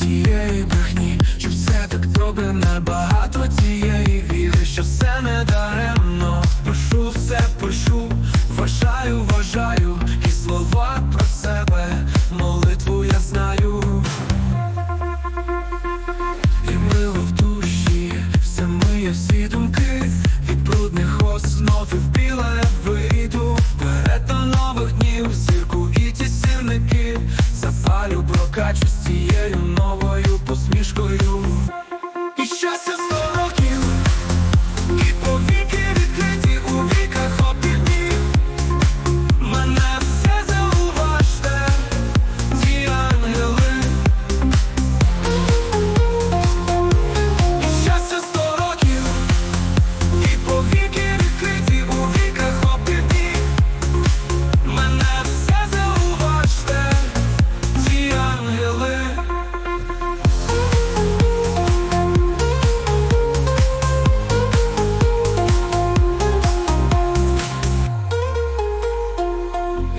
тієї брехні, що все так добре, небагато тієї віри, що все не даремно. Пишу все, пишу, вважаю, вважаю, Прокачу з новою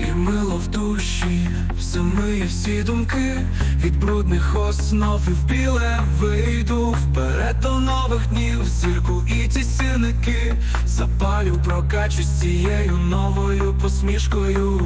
І мило в душі, все миє всі думки. Від брудних основ і в біле вийду. Вперед до нових днів, зірку і ті сірники. Запалю, прокачу з цією новою посмішкою.